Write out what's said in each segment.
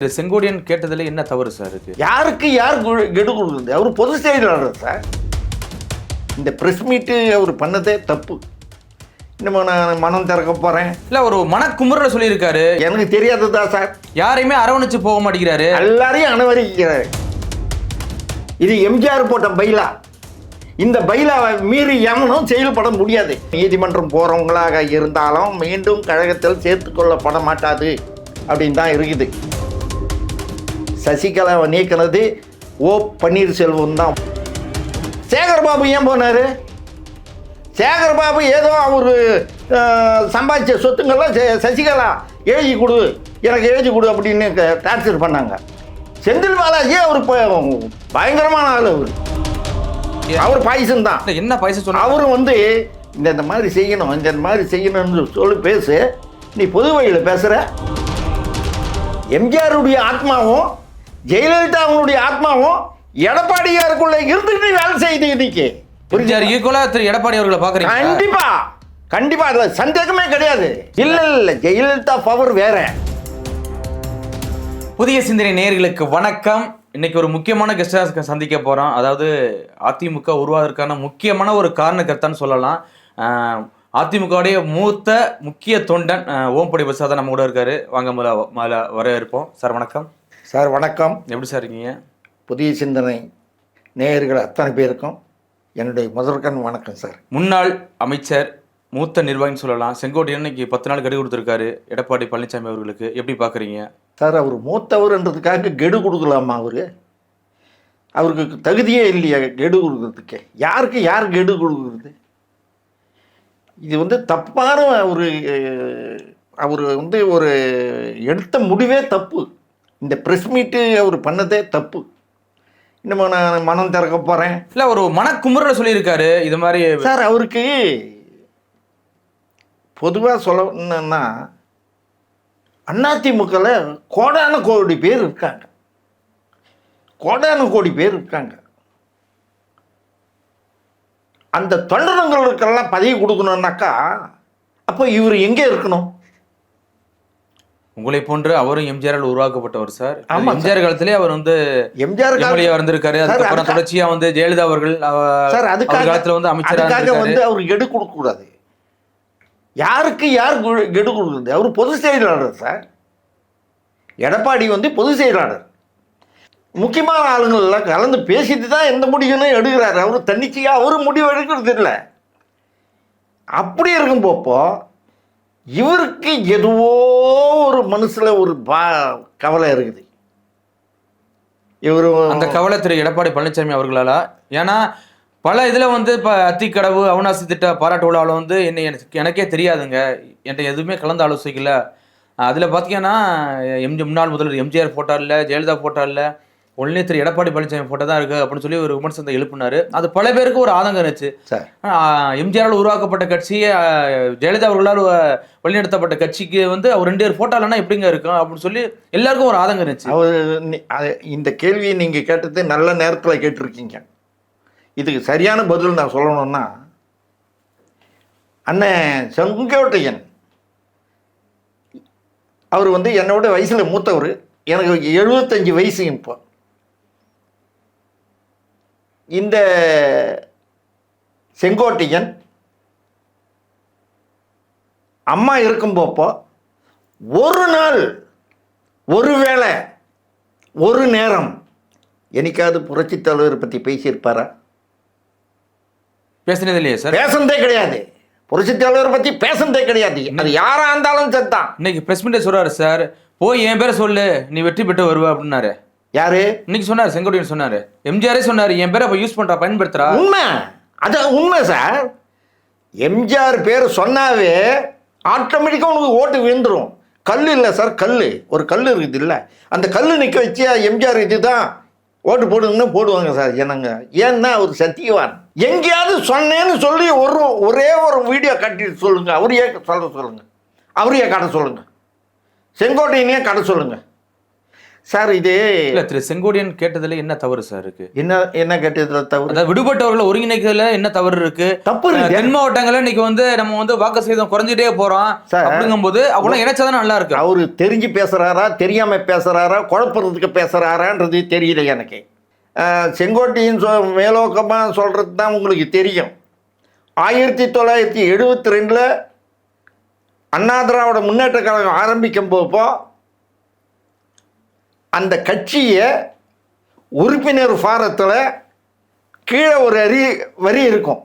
இந்த செங்கோடியன் கேட்டதுல என்ன தவறு சார் இருக்கு யாருக்கு யார் கெடு கொடுக்குறது? அவர் பொது செயலாளர் சார். இந்த ப்ரெஸ் மீட்டு அவர் பண்ணதே தப்பு. இன்னும் நான் மனம் திறக்க போகிறேன் இல்ல ஒரு மனக்குமுறல சொல்லியிருக்காரு. எனக்கு தெரியாததா சார்? யாரையுமே அரவணைச்சு போக மாட்டேங்கிறாரு. எல்லாரையும் அனுமதிக்கிறார். இது எம்ஜிஆர் போட்ட பைலா. இந்த பைலாவை மீறி எவனும் செயல்பட முடியாது. நீதிமன்றம் போகிறவங்களாக இருந்தாலும் மீண்டும் கழகத்தில் சேர்த்துக்கொள்ளப்பட மாட்டாது. அப்படின்னு தான் இருக்குது. சசிகலாவை நீக்கினது ஓ பன்னீர்செல்வம் தான். சேகர்பாபு ஏன் போனார்? சேகர்பாபு ஏதோ அவர் சம்பாதிச்ச சொத்துங்கள்லாம் சசிகலா எழுதி கொடு எனக்கு எழுதி கொடு அப்படின்னு டார்ச்சர் பண்ணாங்க. செந்தில் பாலாஜி அவர் பயங்கரமான ஆள் அவர். அவர் பாய்சன் தான். என்ன பைசா சொன்னா அவரும் வந்து இந்த இந்த மாதிரி செய்யணும் இந்த இந்த மாதிரி செய்யணும்னு சொல்லி பேசு. நீ பொது வழியில் பேசுகிற எம்ஜிஆருடைய ஆத்மாவும் ஜெயலலிதா அவங்களுடைய ஆத்மாவும் எடப்பாடியாருக்குள்ள இருந்துட்டு வேலை செய்யுது இன்னைக்கு. புரிஞ்சார் ஈக்குவலா திரு எடப்பாடி அவர்களை பாக்குறீங்க கண்டிப்பா. கண்டிப்பா. அதுல சந்தேகமே கிடையாது. இல்ல இல்ல. ஜெயலலிதா பவர் வேற. புதிய சிந்தனை நேயர்களுக்கு வணக்கம். இன்னைக்கு ஒரு முக்கியமான கெஸ்டாக சந்திக்க போறோம். அதாவது அதிமுக உருவாவதற்கான முக்கியமான ஒரு காரணக்கர்த்தான்னு சொல்லலாம். அதிமுகவுடைய மூத்த முக்கிய தொண்டன் ஓம்படி பிரசாதம் நம்ம கூட இருக்காரு. வாங்க முதல்ல வரவேற்போம். சார் வணக்கம். சார் வணக்கம். எப்படி சார் இருக்கீங்க? புதிய சிந்தனை நேயர்கள் அத்தனை பேருக்கும் என்னுடைய முதற்கண் வணக்கம் சார். முன்னாள் அமைச்சர் மூத்த நிர்வாகின்னு சொல்லலாம். செங்கோட்டையன் இன்னைக்கு பத்து நாள் கெடு கொடுத்துருக்காரு எடப்பாடி பழனிசாமி அவர்களுக்கு. எப்படி பாக்குறீங்க சார் அவர் மூத்தவர்ன்றதுக்காக கெடு கொடுக்கலாமா அவரு? அவருக்கு தகுதியே இல்லையா கெடு கொடுக்கறதுக்கு? யாருக்கு யார் கெடு கொடுக்குறது? இது வந்து தப்பான ஒரு அவர் வந்து ஒரு எடுத்த முடிவே தப்பு. இந்த ப்ரெஸ் மீட்டு அவர் பண்ணதே தப்பு. இன்னும் நான் மனம் திறக்க போகிறேன் இல்ல ஒரு மனக்குமுறல சொல்லியிருக்காரு. இது மாதிரி சார் அவருக்கு பொதுவாக சொல்லணும்னா அதிமுகவில் கோடான கோடி பேர் இருக்காங்க. கோடான கோடி பேர் இருக்காங்க. அந்த தொண்டர்களுக்கெல்லாம் பதவி கொடுக்கணும்னாக்கா அப்போ இவர் எங்கே இருக்கணும்? உங்களை போன்று அவரும் எம்ஜிஆரால் உருவாக்கப்பட்டவர் சார். ஆமா எம்ஜிஆர் காலத்திலே அவர் வந்து எம்ஜிஆர் எம்எல்ஏ இருந்திருக்காரு. அதுக்கப்புறம் அதுக்கா- தொடர்ச்சியா வந்து ஜெயலலிதா அவர்கள் அவ- சார் அதுக்காக காலத்துல வந்து அமைச்சரா அதுக்காக இருந்திருக்காரு. வந்து அவர் கெடு கொடுக்கக்கூடாது யாருக்கு யார் கெடு கொடுக்குறது? அவர் பொதுச் செயலாளர் சார். எடப்பாடி வந்து பொதுச் செயலாளர். முக்கியமான ஆளுங்கள்லாம் கலந்து பேசிட்டு தான் எந்த முடிவுன்னு எடுக்கிறாரு. அவர் தன்னிச்சையாக அவரும் முடிவு எடுக்கிறது இல்லை. அப்படி இருக்கும்போப்போ இவருக்கு எதுவோ ஒரு மனசுல ஒரு பா கவலை இருக்குது. இவர் அந்த கவலை திரு எடப்பாடி பழனிசாமி அவர்களால. ஏன்னா பல இதில் வந்து இப்போ அத்திக்கடவு அவனாசி திட்ட பாராட்டு விழாவில் வந்து என்னை எனக்கு எனக்கே தெரியாதுங்க. என்கிட்ட எதுவுமே கலந்து ஆலோசிக்கல அதில் பார்த்தீங்கன்னா எம்ஜி முன்னாள் முதல்வர் எம்ஜிஆர் போட்டா இல்லை ஜெயலலிதா போட்டா இல்லை ஒன்லி திரு எடப்பாடி பழனிசாமி போட்டோ தான் இருக்கு அப்படின்னு சொல்லி ஒரு விமர்சனத்தை எழுப்பினாரு. அது பல பேருக்கு ஒரு ஆதங்கம் இருந்துச்சு. சார். எம்ஜிஆரால் உருவாக்கப்பட்ட கட்சி ஆஹ், ஜெயலலிதா அவர்களால் வழிநடத்தப்பட்ட கட்சிக்கு வந்து அவர் ரெண்டு பேர் போட்டோ இல்லைன்னா எப்படிங்க இருக்கும் அப்படின்னு சொல்லி எல்லாருக்கும் ஒரு ஆதங்கம் இருந்துச்சு. அவர் இந்த கேள்வியை நீங்கள் கேட்டது நல்ல நேரத்தில் கேட்டிருக்கீங்க. இதுக்கு சரியான பதில் நான் சொல்லணும்னா அண்ணன் செங்கோட்டையன் அவர் வந்து என்னோட வயசில் மூத்தவர். எனக்கு எழுபத்தஞ்சு வயசு இப்போ. இந்த செங்கோட்டையன் அம்மா இருக்கும்போப்போ ஒரு நாள் ஒரு வேளை ஒரு நேரம் என்னைக்காவது புரட்சி தலைவர் பற்றி பேசியிருப்பாரா? பேசினது இல்லையே சார். பேசுனதே கிடையாது. புரட்சி தலைவர் பற்றி பேசுனதே கிடையாது. அது யாரா இருந்தாலும் சரிதான். இன்னைக்கு பிரஸ் மீட் சொல்றாரு சார் போய் என் பேரை சொல்லு நீ வெற்றி பெற்று வருவ அப்படின்னாரு. யாரு? இன்னைக்கு சொன்னாரு செங்கோட்டையன் சொன்னாரு. எம்ஜிஆரே சொன்னாரு என் பேரை அப்ப யூஸ் பண்றா பயன்படுத்துறா. உண்மை. அது உண்மை சார். எம்ஜிஆர் பேர் சொன்னாவே ஆட்டோமேட்டிக்காக உனக்கு ஓட்டு விழுந்துரும். கல் இல்லை சார் கல் ஒரு கல் இருக்குது இல்லை. அந்த கல் நிற்க வச்சு எம்ஜிஆர் இதுதான் ஓட்டு போடுங்கன்னா போடுவாங்க சார் என்னங்க ஏன்னா அவர் சத்தியவான். எங்கேயாவது சொன்னேன்னு சொல்லி ஒரு ஒரே ஒரு வீடியோ கட்டிட்டு சொல்லுங்க. அவரையே சொல்ல சொல்லுங்க. அவரையே காட்ட சொல்லுங்க. செங்கோட்டையனையே காட்ட சொல்லுங்க. சார் இது இல்ல திரு செங்கோடியன் கேட்டதுல என்ன தவறு சார் இருக்கு? என்ன என்ன கேட்டதுல தவறு? விடுபட்டவர்களை ஒருங்கிணைக்கிறதுல என்ன தவறு இருக்கு? தப்பு இருக்கு தென் மாவட்டங்கள்ல இன்னைக்கு வந்து நம்ம வந்து வாக்கு சதவீதம் குறைஞ்சிட்டே போறோம் சார். அப்படிங்கும்போது அவங்களாம் இணைச்சாதான் நல்லா இருக்கு? அவரு தெரிஞ்சு பேசுறாரா தெரியாம பேசுறாரா குழப்பறதுக்கு பேசுறாரான்றது தெரியல எனக்கு. செங்கோட்டையின் சொ மேலோக்கமாக சொல்றது தான் உங்களுக்கு தெரியும். ஆயிரத்தி தொள்ளாயிரத்தி எழுபத்தி ரெண்டில் அண்ணா திராவிட முன்னேற்ற கழகம் ஆரம்பிக்கும் போப்போ அந்த கட்சியை உறுப்பினர் ஃபாரத்தில் கீழே ஒரு அரி வரி இருக்கும்.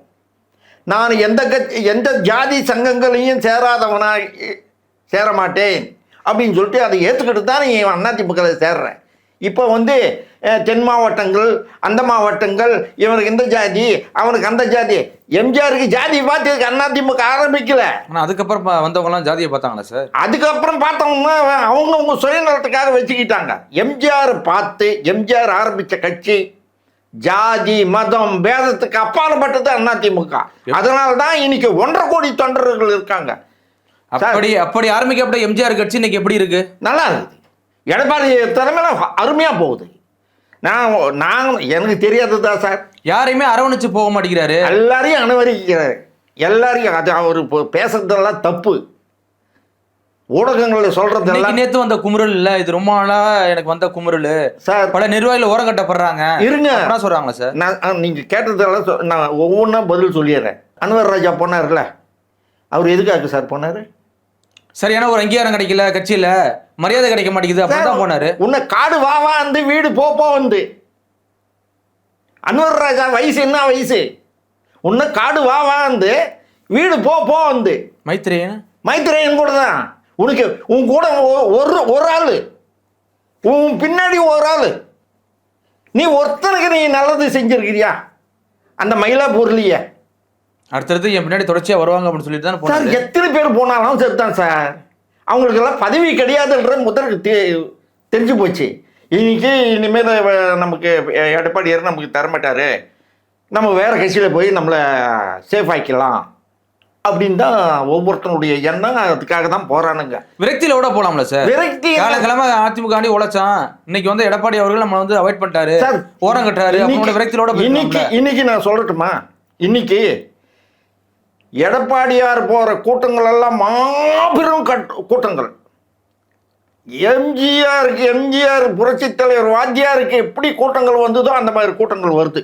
நான் எந்த கட்சி எந்த ஜாதி சங்கங்களையும் சேராதவனாக சேர மாட்டேன் அப்படின்னு சொல்லிட்டு அதை ஏற்றுக்கிட்டு தான் நீ அதிமுகவில் சேர்றேன். இப்போ வந்து தென் மாவட்டங்கள் அந்த மாவட்டங்கள் இவனுக்கு இந்த ஜாதி அவனுக்கு அந்த ஜாதி. எம்ஜிஆருக்கு ஜாதி பார்த்து அதிமுக ஆரம்பிக்கல. ஆனா அதுக்கப்புறம் ப- வந்தவங்க எல்லாம் ஜாதியை பார்த்தாங்களா சார்? அதுக்கப்புறம் பார்த்தோம்னா அவங்க அவங்க சுயநலத்துக்காக வச்சுக்கிட்டாங்க. எம்ஜிஆர் பார்த்து எம்ஜிஆர் ஆரம்பித்த கட்சி ஜாதி மதம் பேதத்துக்கு அப்பாற்பட்டது அதிமுக அதனால தான் இன்னைக்கு ஒன்றரை கோடி தொண்டர்கள் இருக்காங்க. அப்படி அப்படி ஆரம்பிக்கப்பட்ட எம்ஜிஆர் கட்சி இன்னைக்கு எப்படி இருக்கு? நல்லா இருக்குது. எடப்பாடி தலைமையில அருமையாக போகுது. நான் நான் எனக்கு தெரியாதது தான் சார்? யாரையுமே அரவணைச்சு போக மாட்டேங்கிறாரு. எல்லாரையும் அனுமதிக்கிறார். எல்லாரையும் அது அவர் இப்போ பேசுறதெல்லாம் தப்பு. ஊடகங்களில் சொல்றதெல்லாம் இன்னைக்கு நேத்து வந்த குமுறல் இல்ல? இது ரொம்ப நாளா எனக்கு வந்த குமுறல். சார் பல நிர்வாகிகள் ஓரம் கட்டப்படுறாங்க. இருங்க. அப்படிலாம் சொல்றாங்களா சார்? நான் ஆ, நீங்க கேட்டதெல்லாம் நான் ஒவ்வொன்றா பதில் சொல்லிடுறேன். அன்வர் ராஜா போனார்ல? அவர் எதுக்காக சார் போனாரு? சரியான ஒரு அங்கீகாரம் கிடைக்கல கட்சியில மரியாதை கிடைக்க மாட்டேங்குது அப்படிதான் போனாரு. உன்னை காடு வா வா வந்து வீடு போ போ வந்து. அன்வர் ராஜா வயசு என்ன வயசு? உன்னை காடு வா வா வந்து வீடு போ போ வந்து. மைத்ரேயன் மைத்ரேயன் கூட தான். உனக்கு உன் கூட ஒரு ஒரு ஆள். உன் பின்னாடி ஒரு ஆள். நீ ஒருத்தனுக்கு நீ நல்லது செஞ்சிருக்கிறியா? அந்த மயிலாப்பூர்லையே. அடுத்தடுத்து என் பின்னாடி தொடர்ச்சியா வருவாங்க அப்படின்னு சொல்லிட்டு தான் சார் போனாரு. எத்தனை பேர் போனாலும் சரிதான் சார். அவங்களுக்கெல்லாம் பதவி கிடையாதுன்ற முதலுக்கு தெ தெரிஞ்சு போச்சு. இன்னைக்கு இனிமேல் வ- நமக்கு எடப்பாடியார் நமக்கு தரமாட்டாரு. நம்ம வேற கட்சியில் போய் நம்மளை சேஃப் ஆக்கிக்கலாம் அப்படின்னு தான் ஒவ்வொருத்தனுடைய எண்ணம். அதுக்காக தான் போறானுங்க. விரக்தியில கூட போலாம்ல சார். விரக்தி காலங்கிழமை அதிமுக ஆண்டி உழைச்சான். இன்னைக்கு வந்து எடப்பாடி அவர்கள் நம்ம வந்து அவாய்ட் பண்ணிட்டாரு. சார், ஓரம் கட்டுறாரு. இன்னைக்கு- அவங்களோட விரக்தியோட இன்னைக்கு. இன்னைக்கு நான் சொல்லட்டுமா? இன்னைக்கு எடப்பாடியார் போற கூட்டங்கள் எல்லாம் மாபெரும் கட்- கூட்டங்கள். எம்ஜிஆருக்கு எம்ஜிஆர் புரட்சித் தலைவர் வாத்தியாருக்கு எப்படி கூட்டங்கள் வந்ததோ அந்த மாதிரி கூட்டங்கள் வருது.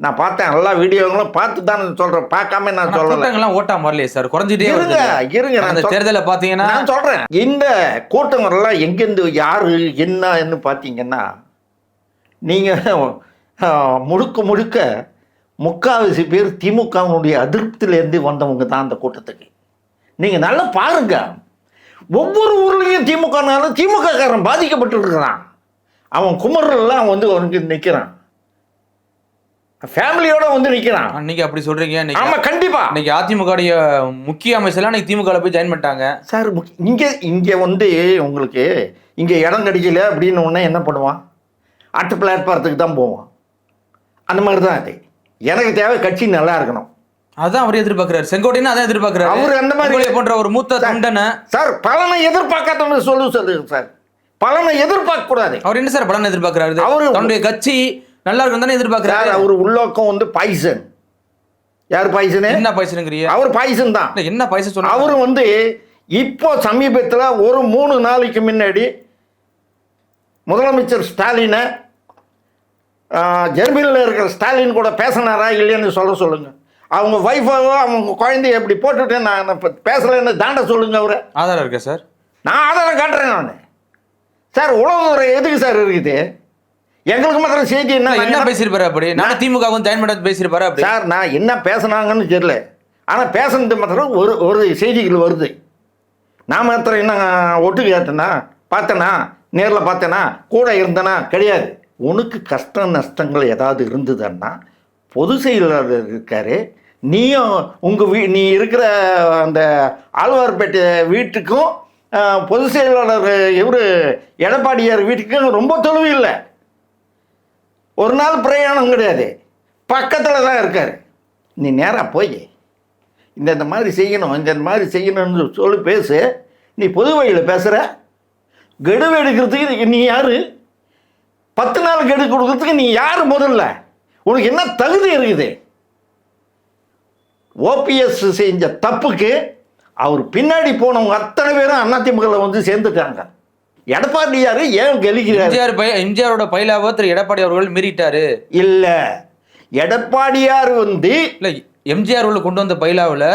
நான் பார்த்தேன் எல்லா வீடியோங்களும் பார்த்து தான் சொல்றேன். பார்க்காம நான் கூட்டங்கள்லாம் ஓட்டாம வரலையே சார். குறைஞ்சிட்டே இருங்க இருங்க அந்த தேர்தலை பாத்தீங்கன்னா நான் சொல்றேன். இந்த கூட்டங்கள்லாம் எங்கேருந்து யாரு என்னன்னு பார்த்தீங்கன்னா நீங்க ஆஹ், முழுக்க முழுக்க முக்காவாசி பேர் திமுகவினுடைய அதிருப்தியிலேருந்து வந்தவங்க தான் அந்த கூட்டத்துக்கு. நீங்க நல்லா பாருங்க. ஒவ்வொரு ஊர்லேயும் திமுகனால திமுக காரன் பாதிக்கப்பட்டு இருக்கிறான் அவன் குமரெல்லாம் வந்து அவனுக்கு நிற்கிறான் ஃபேமிலியோட வந்து நிற்கிறான் இன்னைக்கு அப்படி சொல்றீங்க. ஆமா கண்டிப்பா. இன்னைக்கு அதிமுக உடைய முக்கிய அமைச்சர்லாம் இன்னைக்கு திமுக போய் ஜாயின் பண்ணிட்டாங்க. சார் இங்கே இங்கே வந்து உங்களுக்கு இங்கே இடம் கிடைக்கல அப்படின்னு உடனே என்ன பண்ணுவான்? அடுத்த பிளாட்பாரத்துக்கு தான் போவான். அந்த மாதிரி தான் அது. எனக்கு தேவை கட்சி நல்லா இருக்கணும். அதான் அவர் எதிர்பார்க்கிறாரு. செங்கோட்டையும் அதான் எதிர்பார்க்கிறாரு. அவரு அந்த மாதிரி- போன்ற ஒரு மூத்த தொண்டனை சார் பலனை எதிர்பார்க்காதவங்க சொல்லு சொல்லுங்க சார். பலனை எதிர்பார்க்க கூடாது அவர் என்ன சார் பலன் எதிர்பார்க்கிறாரு? அவரு- தன்னுடைய கட்சி நல்லா இருக்கும் தானே எதிர்பார்க்கிறாரு. அவர் உள்ளோக்கம் வந்து பாய்சன். யார் பாய்சனு? என்ன பைசனுங்கிறிய அவர் பாய்சன் தான். என்ன பைசா சொன்னா அவர் வந்து இப்போ சமீபத்தில் ஒரு மூணு நாளைக்கு முன்னாடி முதலமைச்சர் ஸ்டாலினை ஜெர்மனியில் இருக்கிற ஸ்டாலின் கூட பேசினாரா இல்லைன்னு சொல்ல சொல்லுங்க. அவங்க ஒய்ஃபாவோ அவங்க குழந்தைய எப்படி போட்டுட்டு நான் இப்போ பேசலைன்னு தாண்ட சொல்லுங்க அவரை. ஆதாரம் இருக்கா சார்? நான் ஆதாரம் காட்டுறேன் நான். சார் உளவுத்துறை எதுக்கு சார் இருக்குது? எங்களுக்கு மாத்திரம் செய்தி என்ன என்ன பேசியிருப்பாரு அப்படி? நான் திமுக வந்து ஜாயின் பண்ண பேசியிருப்பாரு அப்படி? சார் நான் என்ன பேசுனாங்கன்னு தெரியல. ஆனால் பேசுனது மாத்திரம் ஒரு ஒரு செய்திகள் வருது. நான் மாத்திரம் என்ன ஒட்டு கேட்டேனா பார்த்தேனா நேரில் பார்த்தேனா கூட இருந்தேனா கிடையாது. உனக்கு கஷ்ட நஷ்டங்கள் ஏதாவது இருந்ததுன்னா பொது செயலாளர் இருக்காரு. நீயும் உங்கள் வீ நீ இருக்கிற அந்த ஆழ்வார்பேட்டை வீட்டுக்கும் பொது செயலாளர் இவர் எடப்பாடியார் வீட்டுக்கும் ரொம்ப தொலைவு இல்லை. ஒரு நாள் பிரயாணம் கிடையாது. பக்கத்தில் தான் இருக்கார். நீ நேராக போய் இந்த இந்த மாதிரி செய்யணும் இந்த இந்த மாதிரி செய்யணும்னு சொல்லி பேசு. நீ பொது வழியில் பேசுகிற கெடுவு எடுக்கிறதுக்கு நீ யாரு? பத்து நாள் கெடு கொடுக்கறதுக்கு நீ யார் முதல்ல? உனக்கு என்ன தகுதி இருக்குது? ஓபிஎஸ் செஞ்ச தப்புக்கு அவர் பின்னாடி போனவங்க அத்தனை பேரும் அதிமுக வந்து சேர்ந்துட்டாங்க. எடப்பாடியார் ஏன் கெலிக்கிறார் எம்ஜிஆர் பை எம்ஜிஆரோட பயிலாவை திரு எடப்பாடி அவர்கள் மீறிட்டாரு. இல்ல. எடப்பாடியார் வந்து இல்ல எம்ஜிஆர் உள்ள கொண்டு வந்த பயிலாவில்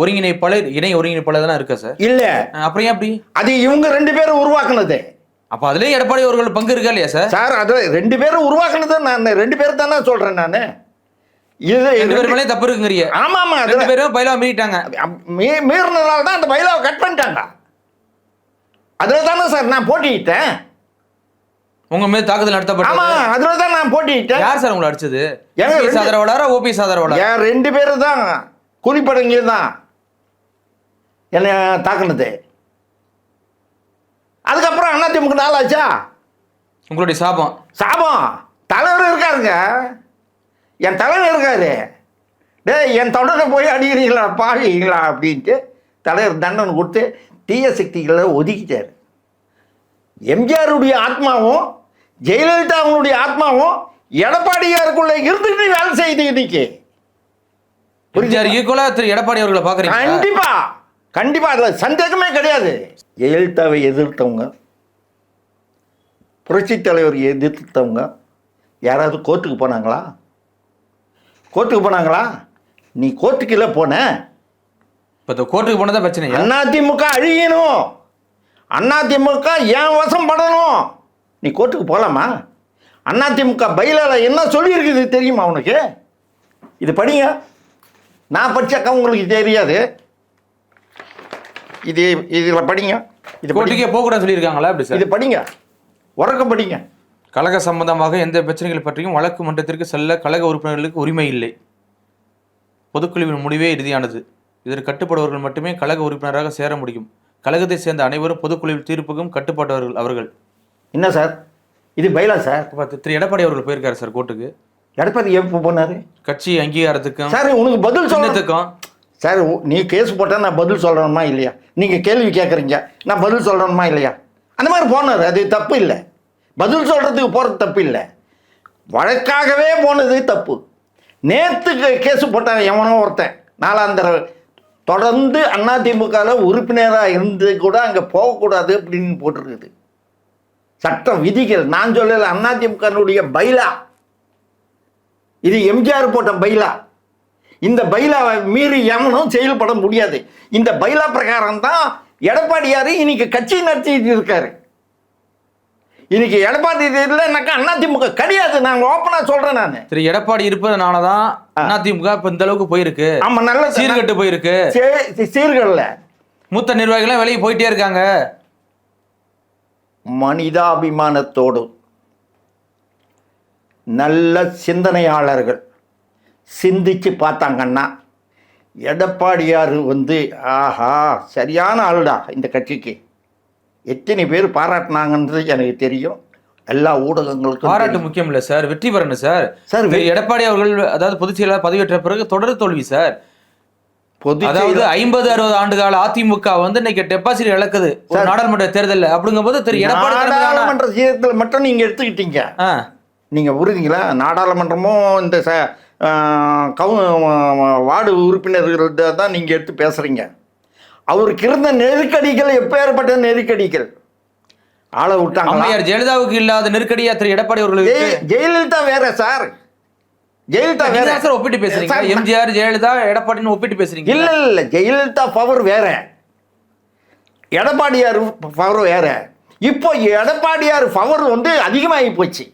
ஒருங்கிணைப்பாளர் இணை ஒருங்கிணைப்பாளர் தானே இருக்கா சார்? இல்ல. அப்புறம் ஏன் அப்படி? அது இவங்க ரெண்டு பேரும் உருவாக்குனது. அப்ப அதுலயும் எடப்பாடி அவர்கள் பங்கு இருக்கா இல்லையா சார்? சார் அது ரெண்டு பேரும் உருவாக்குனது நான் ரெண்டு பேரும் தானே சொல்றேன் நான். இது ரெண்டு பேர் மேலே தப்பு இருக்குங்கிறீங்க. ஆமா ஆமா அது ரெண்டு பேரும் பயிலாவை மீறிட்டாங்க. மீ- மீறினதால தான் அந்த பைலாவை கட் பண்ணிட்டாங்க. அதில் தானே சார் நான் போட்டிட்டேன் உங்க மீது தாக்குதல் ஆமா நடத்தப்பட்டது அதில் தான் நான் போட்டிட்டேன் யார் சார் உங்களை அடிச்சது? ரெண்டு- ஆதரவாளரா ஓபிஎஸ் ஆதரவாளர்? என் ரெண்டு பேரும் தான் குறிப்படங்க தான் என்னை தாக்குனது. அதுக்கப்புறம் அதிமுக நாள் ஆச்சா? உங்களுடைய சாபம். சாபம். தலைவர் இருக்காருங்க. என் தலைவர் இருக்காரு. டேய் என் தொடரை போய் அடிக்கிறீங்களா பாவீங்களா அப்படின்ட்டு தலைவர் தண்டனை கொடுத்து தீய சக்திகளை ஒதுக்கிட்டார். எம்ஜிஆருடைய ஆத்மாவும் ஜெயலலிதாவுடைய ஆத்மாவும் எடப்பாடியாருக்குள்ள இருந்துக்கிட்டு வேலை செய்யுது இன்னைக்கு. எம்ஜிஆர் ஈக்குவலா திரு. எடப்பாடி அவர்களை பாக்குறீங்க கண்டிப்பா. கண்டிப்பா அதுல சந்தேகமே கிடையாது. ஜெயலலிதாவை எதிர்த்தவங்க புரட்சி தலைவர் எதிர்த்தவங்க யாராவது கோர்ட்டுக்கு போனாங்களா? கோர்ட்டுக்கு போனாங்களா? நீ கோர்ட்டுக்கு இல்லை போன. இப்ப இந்த கோர்ட்டுக்கு போனதா பிரச்சனையா அதிமுக அழியணும். அதிமுக ஏன் வசம் படணும்? நீ கோர்ட்டுக்கு போகலாமா அதிமுக பயிலால என்ன சொல்லியிருக்குது தெரியுமா உனக்கு? இது படிங்க. நான் படிச்சாக்கா உங்களுக்கு தெரியாது. இது இதில் படிங்க. இது கோர்ட்டுக்கே போக கூடாது சொல்லியிருக்காங்களா? அப்படி சார்? இது படிங்க. உறக்க படிங்க. கழக சம்பந்தமாக எந்த பிரச்சனைகள் பற்றியும் வழக்கு மன்றத்திற்கு செல்ல கழக உறுப்பினர்களுக்கு உரிமை இல்லை. பொதுக்குழுவின் முடிவே இறுதியானது. இதற்கு கட்டுப்படுபவர்கள் மட்டுமே கழக உறுப்பினராக சேர முடியும். கழகத்தை சேர்ந்த அனைவரும் பொதுக்குழுவில் தீர்ப்புக்கும் கட்டுப்பட்டவர்கள் அவர்கள். என்ன சார்? இது பயிலா சார்? திரு எடப்பாடி அவர்கள் போயிருக்காரு சார் கோர்ட்டுக்கு. எடப்பாடி எப்போ போனாரு? கட்சி அங்கீகாரத்துக்கும் சார் உனக்கு பதில் சொல்ல சின்னத்துக்கும் சார் உ- நீ கேஸ் போட்டால் நான் பதில் சொல்லணுமா இல்லையா? நீங்கள் கேள்வி கேட்குறீங்க நான் பதில் சொல்லணுமா இல்லையா? அந்த மாதிரி போனார் அது தப்பு இல்லை. பதில் சொல்கிறதுக்கு போகிறது தப்பு இல்லை. வழக்காகவே போனது தப்பு. நேற்று கேஸ் போட்டான் எவனோ ஒருத்தன். நாலாந்தர தொடர்ந்து அதிமுகவில் உறுப்பினராக இருந்து கூட அங்கே போகக்கூடாது அப்படின்னு போட்டிருக்குது. சட்டம் விதிகள் நான் சொல்லலை அதிமுகனுடைய பைலா. இது எம்ஜிஆர் போட்ட பைலா. இந்த பைலாவை மீறி எவனும் செயல்பட முடியாது. இந்த பைலா பிரகாரம் தான் எடப்பாடியார் இன்னைக்கு கட்சி நடத்திட்டு இருக்காரு. இன்னைக்கு எடப்பாடி இல்லைனாக்கா அதிமுக கிடையாது. நான் ஓப்பனா சொல்றேன் நான். திரு எடப்பாடி இருப்பதனாலதான் அதிமுக இப்ப இந்த அளவுக்கு போயிருக்கு. ஆமா நல்ல சீர்கட்டு போயிருக்கு. சீர்கடல. மூத்த நிர்வாகிகள் வெளியே போயிட்டே இருக்காங்க. மனிதாபிமானத்தோடு நல்ல சிந்தனையாளர்கள். சிந்திச்சு பார்த்தாங்கன்னா எடப்பாடியார் வந்து ஆஹா சரியான ஆளுடா இந்த கட்சிக்கு. எத்தனை பேர் பாராட்டினாங்கன்றது எனக்கு தெரியும். எல்லா ஊடகங்களுக்கும் பாராட்டு. முக்கியம் இல்ல சார். வெற்றி பெறணும் சார். சார், எடப்பாடி அவர்கள் அதாவது பொதுச் செயலாளர் பதவியேற்ற பிறகு தொடர் தோல்வி சார். பொது அதாவது ஐம்பது அறுபது ஆண்டு கால அதிமுக வந்து இன்னைக்கு டெபாசிட் இழக்குது. நாடாளுமன்ற தேர்தல்ல. அப்படிங்கும்போது திரு எடப்பாடி நாடாளுமன்ற சீரத்தில் மட்டும் நீங்க எடுத்துக்கிட்டீங்க. நீங்க புரியுதுங்களா நாடாளுமன்றமும் இந்த கவு வார்டு உறுப்பினர்கள்ட்ட தான் நீங்க எடுத்து பேசுறீங்க. அவருக்கு இருந்த நெருக்கடிகள் எப்பேற்பட்ட நெருக்கடிகள்? ஆளை விட்டாங்களா? அம்மையார் ஜெயலலிதாவுக்கு இல்லாத நெருக்கடியா திரு எடப்பாடி அவர்களுக்கு ஜெய- ஜெயலலிதா வேற சார். ஜெயலலிதா வேற. சார் ஒப்பிட்டு பேசுறீங்க. எம்ஜிஆர் ஜெயலலிதா எடப்பாடின்னு ஒப்பிட்டு பேசுறீங்க. இல்ல இல்ல ஜெயலலிதா பவர் வேற. எடப்பாடியார் பவர் வேற. இப்போ எடப்பாடியார் பவர் வந்து அதிகமாகி போச்சு.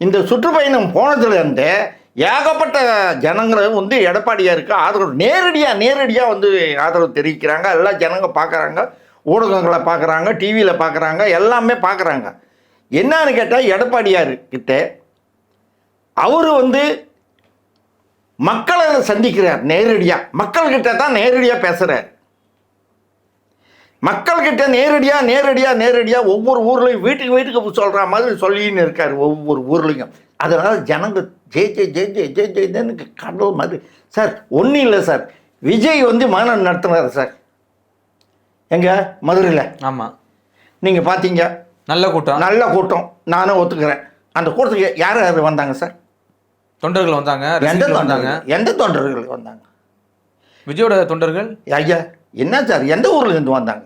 இந்த சுற்றுப்பயணம் போனதுல இருந்து ஏகப்பட்ட ஜனங்களும் வந்து எடப்பாடியாருக்கு ஆதரவு நேரடியாக நேரடியாக வந்து ஆதரவு தெரிவிக்கிறாங்க. எல்லா ஜனங்க பார்க்குறாங்க ஊடகங்களை பார்க்குறாங்க டிவியில் பார்க்குறாங்க எல்லாமே பார்க்குறாங்க என்னன்னு கேட்டால் எடப்பாடியார் கிட்ட அவர் வந்து மக்களை சந்திக்கிறார் நேரடியாக மக்கள்கிட்ட தான் நேரடியாக பேசுகிறார் மக்கள்கிட்ட நேரடியாக நேரடியாக நேரடியாக ஒவ்வொரு ஊர்லேயும் வீட்டுக்கு வீட்டுக்கு சொல்கிற மாதிரி சொல்லின்னு இருக்கார். ஒவ்வொரு ஊர்லேயும். அதனால் ஜனங்கள் ஜெய் ஜெய் ஜெய் ஜெய் ஜெய் ஜெய் எனக்கு கடல் மாதிரி. சார் ஒன்றும் இல்லை சார். விஜய் வந்து மாநாடு நடத்துனார் சார். எங்க? மதுரையில். ஆமா. நீங்கள் பார்த்தீங்க நல்ல கூட்டம். நல்ல கூட்டம். நானும் ஒத்துக்கிறேன். அந்த கூட்டத்துக்கு யார் யார் வந்தாங்க சார்? தொண்டர்கள் வந்தாங்க எந்த வந்தாங்க. எந்த தொண்டர்கள் வந்தாங்க? விஜயோட தொண்டர்கள்? ஐயா என்ன சார்? எந்த ஊர்ல இருந்து வந்தாங்க?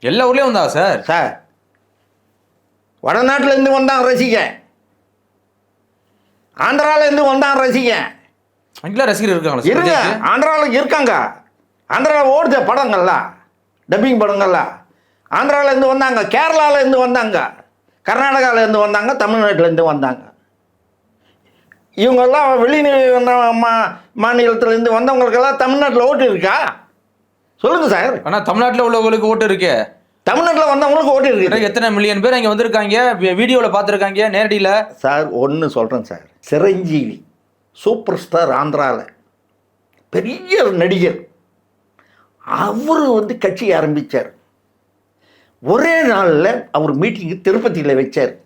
எல்லா ஊர்லயும் வந்தா சார்? சார் வடநாட்டுல இருந்து வந்தான் ரசிகன். ஆந்திரால இருந்து வந்தான் ரசிகன். அங்கெல்லாம் ரசிகர் இருக்காங்களா சார் இருங்க? ஆந்திரால இருக்காங்க. ஆந்திரால ஓடுத படங்கள்லாம் டப்பிங் படங்கள்லாம். ஆந்திரால இருந்து வந்தாங்க கேரளால இருந்து வந்தாங்க கர்நாடகால இருந்து வந்தாங்க தமிழ்நாட்டுல இருந்து வந்தாங்க. இவங்கெல்லாம் வெளி மா மாநிலத்துல இருந்து வந்தவங்களுக்கெல்லாம் தமிழ்நாட்டில் ஓட்டு இருக்கா? சொல்லுங்க சார். ஆனா தமிழ்நாட்டுல உள்ளவங்களுக்கு ஓட்டு இருக்கே. தமிழ்நாட்டில் வந்தவங்களுக்கு ஓட்டு இருக்கு எத்தனை மில்லியன் பேர் இங்க வந்திருக்காங்க வி- வீடியோல பார்த்திருக்காங்க நேரடியில. சார் ஒன்று சொல்கிறேன் சார். சிரஞ்சீவி சூப்பர் ஸ்டார் ஆந்திராவில் பெரிய நடிகர். அவர் வந்து கட்சி ஆரம்பித்தார் ஒரே நாளில் அவர் மீட்டிங்கு திருப்பதியில் வச்சார்.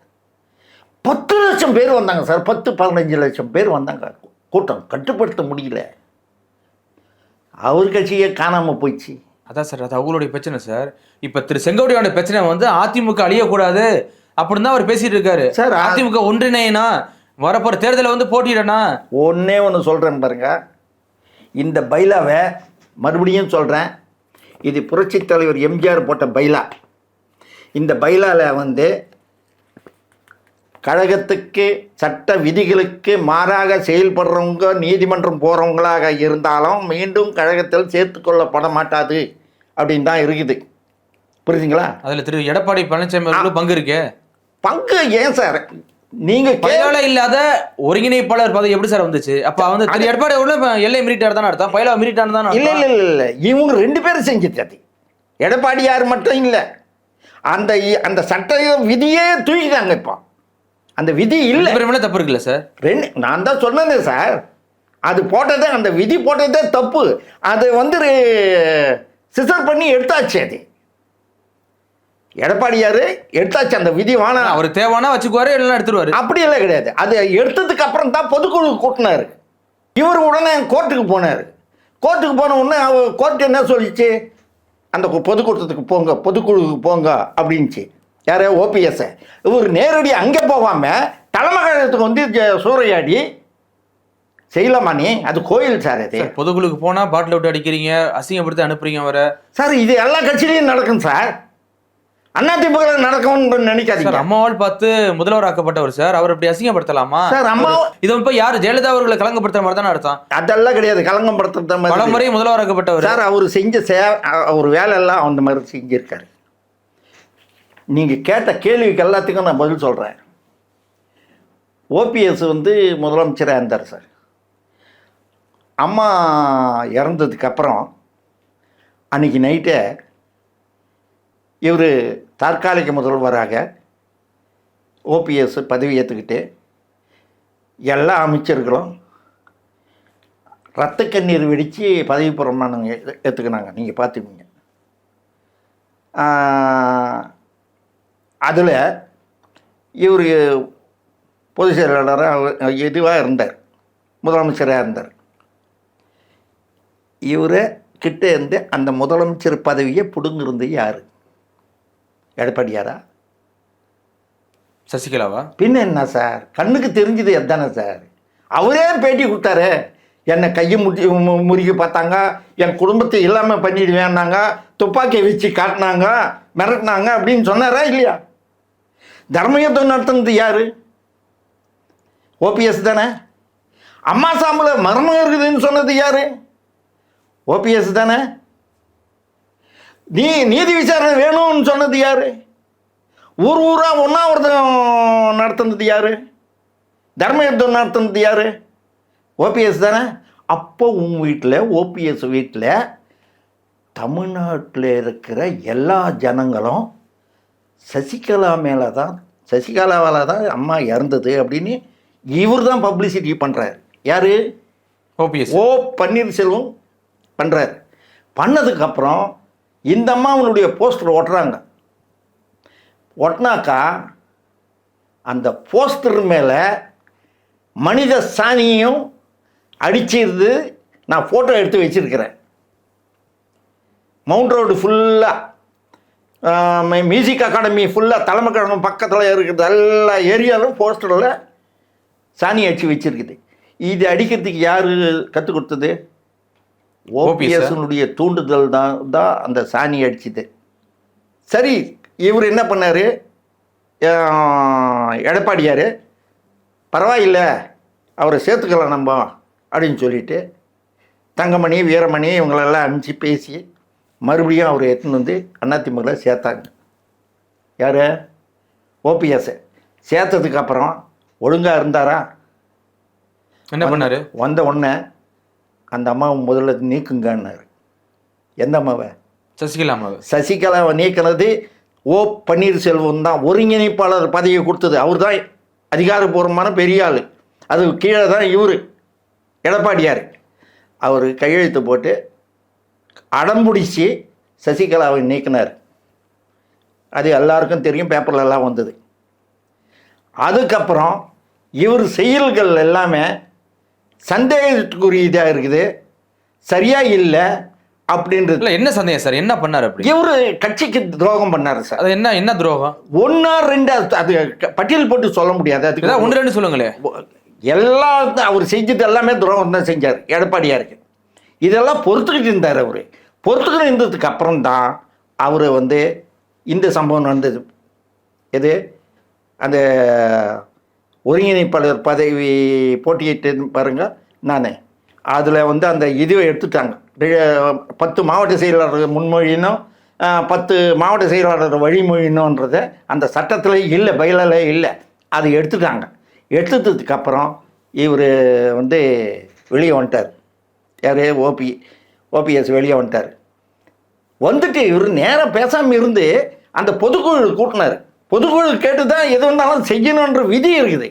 பத்து லட்சம் பேர் வந்தாங்க சார். பத்து பதினஞ்சு லட்சம் பேர் வந்தாங்க. கூட்டம் கட்டுப்படுத்த முடியல. அவர் கட்சியே காணாமல் போயிடுச்சு. அதான் சார் அது அவங்களுடைய பிரச்சனை சார். இப்ப திரு செங்கோட்டையோட பிரச்சனை வந்து அதிமுக அழியக்கூடாது. அப்படின்னு தான் அவர் பேசிட்டு இருக்காரு சார், அதிமுக ஒன்றிணைனா வரப்போற தேர்தலை வந்து போட்டியிடனா? ஒன்றே ஒன்று சொல்கிறேன் பாருங்க. இந்த பைலாவை மறுபடியும் சொல்கிறேன் இது புரட்சித் தலைவர் எம்ஜிஆர் போட்ட பைலா. இந்த பைலாவில் வந்து கழகத்துக்கு சட்ட விதிகளுக்கு மாறாக செயல்படுறவங்க நீதிமன்றம் போகிறவங்களாக இருந்தாலும் மீண்டும் கழகத்தில் சேர்த்து கொள்ளப்பட மாட்டாது. அப்படின்னு தான் இருக்குது. புரியுதுங்களா? அதுல திரு எடப்பாடி பழனிசாமி அவர்களும் பங்கு இருக்கே. பங்கு ஏன் சார்? நீங்கள் கே பயிலால இல்லாத ஒருங்கிணைப்பாளர் பதவி எப்படி சார் வந்துச்சு? அப்ப வந்து திரு எடப்பாடி அவர்களும் எல்லை மீறிட்டார் தானே அர்த்தம்? பயிலா மீறிட்டார் தானே இல்ல? இல்ல இல்ல இவங்க ரெண்டு பேரும் செஞ்சுட்டது எடப்பாடியார் மட்டும் இல்லை. அந்த அந்த சட்ட விதியே தூக்கிட்டாங்க இப்போ. அந்த விதி இல்லை. ரெண்டு பேரும் மேல தப்பு இருக்குல்ல சார்? ரெண்டு நான் தான் சொன்னேனே சார். அது போட்டதே அந்த விதி போட்டதே தப்பு. அது வந்து சிசர் பண்ணி எடுத்தாச்சு அது. எடப்பாடியார் எடுத்தாச்சு அந்த விதி வானா அவர் தேவைன்னா வச்சுக்குவாரு இல்லைன்னா எடுத்துருவாரு. அப்படியெல்லாம் கிடையாது. அது எடுத்ததுக்கு அப்புறம் தான் பொதுக்குழு கூட்டினார். இவர் உடனே கோர்ட்டுக்கு போனார். கோர்ட்டுக்கு போன உடனே அவர் கோர்ட் என்ன சொல்லிச்சு? அந்த பொதுக்கூட்டத்துக்கு போங்க பொதுக்குழுவுக்கு போங்க அப்படின்ச்சு. யார்? ஓபிஎஸ் இவர் நேரடி அங்கே போகாமல் தலைமகத்துக்கு வந்து சூறையாடி. செய்யலாமா நீ? அது கோயில் சார் அது. பொதுக்குழுக்கு போனா பாட்டில் விட்டு அடிக்கிறீங்க அசிங்கப்படுத்தி அனுப்புறீங்க அவரை. சார் இது எல்லா கட்சியிலையும் நடக்கும் சார். அதிமுக நடக்கும்னு நினைக்காதீங்க. சார் அம்மாவால் பார்த்து முதல்வர் ஆக்கப்பட்டவர் சார். அவர் இப்படி அசிங்கப்படுத்தலாமா? சார், அம்மா- இது இப்ப யாரு? ஜெயலலிதா அவர்களை கலங்கப்படுத்துற மாதிரி தானே அர்த்தம்? அதெல்லாம் கிடையாது. கலங்கப்படுத்துற பல மாதிரி முறை முதல்வர் ஆக்கப்பட்டவர் சார் அவர் செஞ்ச சே அவர் வேலையெல்லாம் அந்த மாதிரி செஞ்சிருக்காரு. நீங்கள் கேட்ட கேள்விக்கு எல்லாத்துக்கும் நான் பதில் சொல்கிறேன் ஓபிஎஸ் வந்து முதலமைச்சராக இருந்தார் சார். அம்மா இறந்ததுக்கு அப்புறம் அன்னைக்கு நைட்டே இவர் தற்காலிக முதல்வராக ஓபிஎஸ் பதவி ஏற்றுக்கிட்டு எல்லா அமைச்சர்களும் ரத்த கண்ணீர் வெடித்து பதவி பிரமாணம் ஏற்றுக்கினாங்க நீங்கள் பார்த்துப்பீங்க அதில் இவர் பொதுச் செயலாளராக இதுவாக இருந்தார். முதலமைச்சராக இருந்தார். இவரை கிட்டே இருந்து அந்த முதலமைச்சர் பதவியை பிடுங்கிருந்து யார்? எடப்பாடியாரா? சசிகலாவா? பின்ன என்ன சார்? கண்ணுக்கு தெரிஞ்சது எதானே சார்? அவரே பேட்டி கொடுத்தாரு. என்னை கையை முடி முறுக்கி பார்த்தாங்க. என் குடும்பத்தை இல்லாமல் பண்ணிடுவேன்னாங்க. துப்பாக்கியை வச்சு காட்டினாங்க. மிரட்டினாங்க அப்படின்னு சொன்னாரா இல்லையா? தர்மயுத்தம் நடத்துனது யாரு? ஓபிஎஸ் தானே? அம்மா சாம்பல மர்மம் இருக்குதுன்னு சொன்னது யாரு? ஓபிஎஸ் தானே? நீ நீதி விசாரணை வேணும்னு சொன்னது யாரு? ஊர் ஊரா உண்ணாவிரதம் நடத்துனது யாரு? தர்ம யுத்தம் நடத்துனது யாரு? ஓபிஎஸ் தானே? அப்போ உன் வீட்டில் ஓபிஎஸ் வீட்டில் தமிழ்நாட்டில் இருக்கிற எல்லா ஜனங்களும் சசிகலா மேலே தான் சசிகலாவால் தான் அம்மா இறந்தது அப்படின்னு இவர் தான் பப்ளிசிட்டி பண்ணுறாரு யார்? ஓபிஎஸ். ஓ பன்னீர்செல்வம் பண்ணுறாரு பண்ணதுக்கப்புறம் இந்த அம்மாவனுடைய போஸ்டர் ஒட்டுறாங்க. ஒட்டினாக்கா அந்த போஸ்டர் மேலே மனித சாணியும் அடிச்சிருந்து நான் ஃபோட்டோ எடுத்து வச்சிருக்கிறேன். மவுண்ட் ரோடு ஃபுல்லாக மியூசிக் அகாடமி ஃபுல்லாக தலைமை கழகம் பக்கத்தில் இருக்கிறது எல்லா ஏரியாவிலும் போஸ்டரில் சாணி அடித்து வச்சிருக்குது. இது அடிக்கிறதுக்கு யார் கற்றுக் கொடுத்தது? ஓபிஎஸ்னுடைய தூண்டுதல் தான் தான் அந்த சாணி அடிச்சுது. சரி இவர் என்ன பண்ணார்? எடப்பாடியார் பரவாயில்ல அவரை சேர்த்துக்கலாம் நம்ம அப்படின்னு சொல்லிட்டு தங்கமணி வீரமணி இவங்களெல்லாம் அனுப்பிச்சு பேசி மறுபடியும் அவர் எடுத்துன்னு வந்து அதிமுகவில் சேர்த்தாங்க. யார்? ஓபிஎஸ். சேர்த்ததுக்கு அப்புறம் ஒழுங்காக இருந்தாரா? என்ன பண்ணாரு? வந்த உடனே அந்த அம்மாவை முதல்ல நீக்குங்கன்னாரு. எந்த அம்மாவை? சசிகலா அம்மாவை. சசிகலாவை நீக்கினது ஓ பன்னீர்செல்வம் தான். ஒருங்கிணைப்பாளர் பதவியை கொடுத்தது. அவர் தான் அதிகாரப்பூர்வமான பெரிய ஆள். அது கீழே தான் இவர். எடப்பாடியார். அவர் கையெழுத்து போட்டு அடம்பிடிச்சி சசிகலாவை நீக்கினார். அது எல்லாருக்கும் தெரியும். பேப்பர்ல எல்லாம் வந்தது. அதுக்கப்புறம் இவர் செயல்கள் எல்லாமே சந்தேகத்துக்குரியதாக இருக்குது. சரியா இல்லை அப்படின்றது. இல்ல என்ன சந்தேகம் சார்? என்ன பண்ணாரு அப்படி? இவரு கட்சிக்கு துரோகம் பண்ணாரு சார். அது என்ன என்ன துரோகம்? ஒன்னா ரெண்டு அது- பட்டியல் போட்டு சொல்ல முடியாது. அதுக்கு ஒன்று ரெண்டு சொல்லுங்களே எல்லா அவர் செஞ்சது எல்லாமே துரோகம் தான் செஞ்சார். எடப்பாடியாருக்கு இதெல்லாம் பொறுத்துக்கிட்டு இருந்தார் அவர். பொறுத்துக்கிட்டு இருந்ததுக்கு அப்புறம் தான் அவர் வந்து இந்த சம்பவம் நடந்தது. எது? அந்த ஒருங்கிணைப்பாளர் பதவி போட்டியிட்டு பாருங்க நான். அதில் வந்து அந்த இதுவை எடுத்துட்டாங்க. பத்து மாவட்ட செயலாளர் முன்மொழினும் பத்து மாவட்ட செயலாளர் வழிமொழினுன்றத அந்த சட்டத்தில் இல்லை பயிலில் இல்லை. அதை எடுத்துட்டாங்க. எடுத்துட்டதுக்கப்புறம் இவர் வந்து வெளியே வந்துட்டார். யார்? ஓபி ஓபிஎஸ் வெளியே வந்துட்டார். வந்துட்டு இவர் நேராக பேசாமல் இருந்து அந்த பொதுக்குழு கூட்டினார். பொதுக்குழு கேட்டு தான் எது வந்தாலும் செய்யணுன்ற விதி இருக்குது.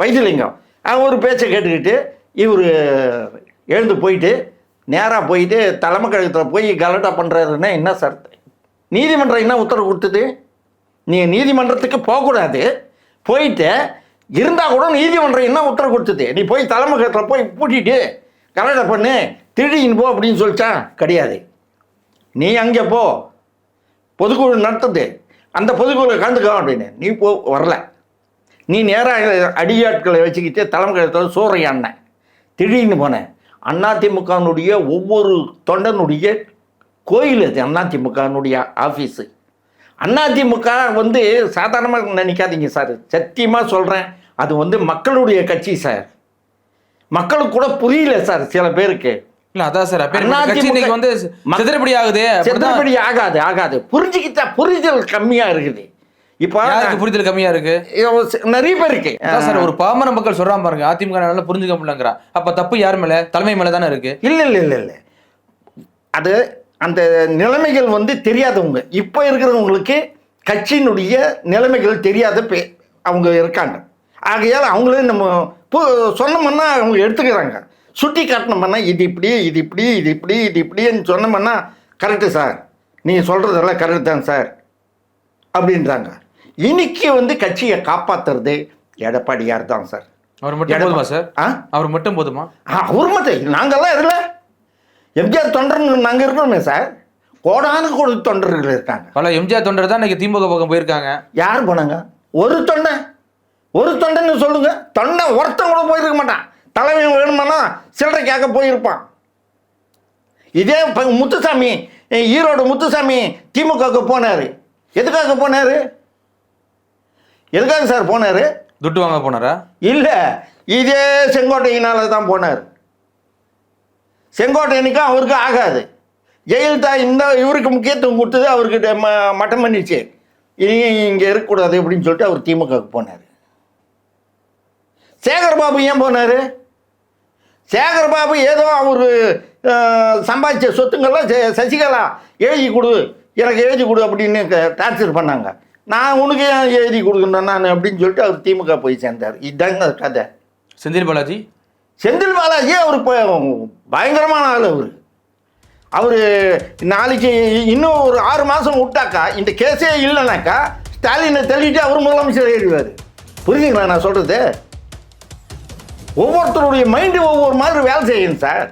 வைத்திலிங்கம். அவர் ஒரு பேச்சை கேட்டுக்கிட்டு இவர் எழுந்து போயிட்டு நேராக போயிட்டு தலைமை கழகத்தில் போய் கலட்டா பண்ணுறாருன்னா என்ன சார் நீதிமன்றம் என்ன உத்தரவு கொடுத்தது? நீ நீதிமன்றத்துக்கு போகக்கூடாது. போயிட்டு இருந்தால் கூட நீதிமன்றம் என்ன உத்தரவு கொடுத்தது? நீ போய் தலைமை கழகத்தில் போய் பூட்டிட்டு கலட்டா பண்ணு திருடின்னு போ அப்படின்னு சொல்லிச்சா கிடையாது. நீ அங்கே போ. பொதுக்குழு நடத்துது. அந்த பொதுக்குழு கலந்துக்கோ அப்படின்னு. நீ போ வரல. நீ நேராக அடியாட்களை வச்சுக்கிட்டு தலைமை கழகத்தில் சூறையாண்ண திடீர்னு போனேன் அதிமுகனுடைய ஒவ்வொரு தொண்டனுடைய கோயில் அது அதிமுகனுடைய ஆஃபீஸு அதிமுக வந்து சாதாரணமாக நினைக்காதீங்க சார். சத்தியமாக சொல்கிறேன் அது வந்து மக்களுடைய கட்சி சார். மக்களுக்கு கூட புரியல சார் சில பேருக்கு. இல்ல அதான் சார். அப்ப வந்து சிதறபடி ஆகுது. செத்தபடி ஆகாது ஆகாது. புரிஞ்சுக்கிட்டா புரிதல் கம்மியாக இருக்குது. இப்போ புரிதல் கம்மியா இருக்கு? நிறைய சார் ஒரு பாமர மக்கள் சொல்றான் பாருங்க அதிமுக புரிஞ்சுக்க முடியலங்கிறா. அப்ப தப்பு யார் மேல? தலைமை மேல தானே இருக்கு. இல்லை இல்லை இல்லை இல்லை. அது அந்த நிலைமைகள் வந்து தெரியாதவங்க. இப்போ இருக்கிறவங்களுக்கு கட்சியினுடைய நிலைமைகள் தெரியாத பே அவங்க இருக்காங்க. ஆகையால் அவங்களே நம்ம சொன்னோம்னா அவங்க எடுத்துக்கிறாங்க. சுட்டி காட்டினோம்னா இது இப்படி இது இப்படி இது இப்படி இது இப்படின்னு சொன்னோம்னா கரெக்டு சார் நீங்கள் சொல்கிறதெல்லாம் கரெக்டு தான் சார் அப்படின்றாங்க. இன்னைக்கு வந்து கட்சியை காப்பாற்றுறது எடப்பாடியார் தான் சார் அவர் மட்டும் போதுமா சார் ஆ? அவர் மட்டும் போதுமா? ஆ, அவர் மட்டும் நாங்கெல்லாம் இதில் எம்ஜிஆர் தொண்டர்கள் நாங்கள் இருக்கிறோமே சார் கோடானு கோடி தொண்டர்கள் இருக்காங்க. பல எம்ஜிஆர் தொண்டர் தான் இன்னைக்கு திமுக பக்கம் போயிருக்காங்க. யார் போனாங்க? ஒரு தொண்டை. ஒரு தொண்டைன்னு சொல்லுங்க. தொண்டை ஒருத்தன் கூட போயிருக்க மாட்டான். தலைமை வேணுமானா சில்லறை கேட்க போயிருப்பான். இதே முத்துசாமி ஈரோடு முத்துசாமி திமுகவுக்கு போனார். எதுக்காக போனார்? எதுக்காக சார் போனார்? துட்டு வாங்க போனாரா? இல்லை இதே செங்கோட்டையினால தான் போனார். செங்கோட்டையனுக்கு அவருக்கு ஆகாது. ஜெயலலிதா இந்த இவருக்கு முக்கியத்துவம் கொடுத்தது அவருக்கு ம- மட்டம் பண்ணிச்சு. இனி இங்கே இருக்கக்கூடாது அப்படின்னு சொல்லிட்டு அவர் திமுகவுக்கு போனார். சேகர்பாபு ஏன் போனார்? சேகர்பாபு ஏதோ அவர் சம்பாதிச்ச சொத்துங்கள்லாம் சசிகலா எழுதி கொடு எனக்கு எழுதி கொடு அப்படின்னு டார்ச்சர் பண்ணாங்க. நான் உனக்கு ஏன் எழுதி கொடுக்கணும் நான் அப்படின்னு சொல்லிட்டு அவர் திமுக போய் சேர்ந்தார். இதுதாங்க கதை. செந்தில் பாலாஜி? செந்தில் பாலாஜி அவர் பயங்கரமான ஆள் அவர். அவர் நாளைக்கு இன்னும் ஒரு ஆறு மாதம் விட்டாக்கா இந்த கேஸே இல்லைனாக்கா ஸ்டாலினை தள்ளிட்டு அவர் முதலமைச்சர் ஏறிவார் புரியுதுங்களா நான் சொல்கிறது ஒவ்வொருத்தருடைய மைண்டு ஒவ்வொரு மாதிரி வேலை செய்யணும் சார்.